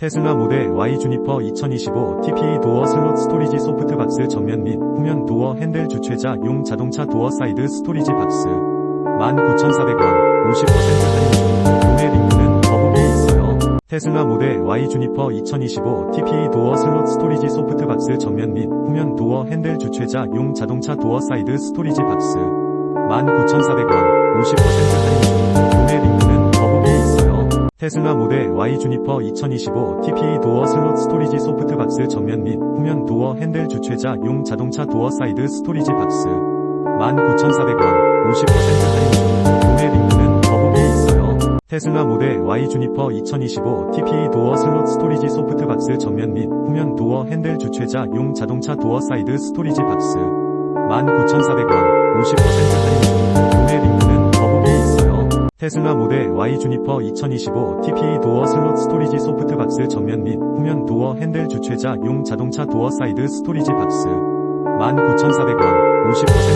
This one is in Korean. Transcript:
테슬라 모델 Y 주니퍼 2025 TPE 도어 슬롯 스토리지 소프트 박스 정면 및 후면 도어 핸들 주최자 용 자동차 도어 사이드 스토리지 박스 19,400원 50% 할인 중 구매 링크는 더보기에 있어요. 테슬라 모델 Y 주니퍼 2025 TPE 도어 슬롯 스토리지 소프트 박스 정면 및 후면 도어 핸들 주최자 용 자동차 도어 사이드 스토리지 박스 19,400원 50% 테슬라 모델 Y 주니퍼 2025 TPE 도어 슬롯 스토리지 소프트 박스 정면 및 후면 도어 핸들 주최자 용 자동차 도어 사이드 스토리지 박스. 19,400원. 50% 할인 중 구매 링크는 더보기에 있어요. 테슬라 모델 Y 주니퍼 2025 TPE 도어 슬롯 스토리지 소프트 박스 정면 및 후면 도어 핸들 주최자 용 자동차 도어 사이드 스토리지 박스. 19,400원. 50% 테슬라 모델 Y 주니퍼 2025 TPE 도어 슬롯 스토리지 소프트 박스 정면 및 후면 도어 핸들 주최자 용 자동차 도어 사이드 스토리지 박스 19,400원 50% 할인 중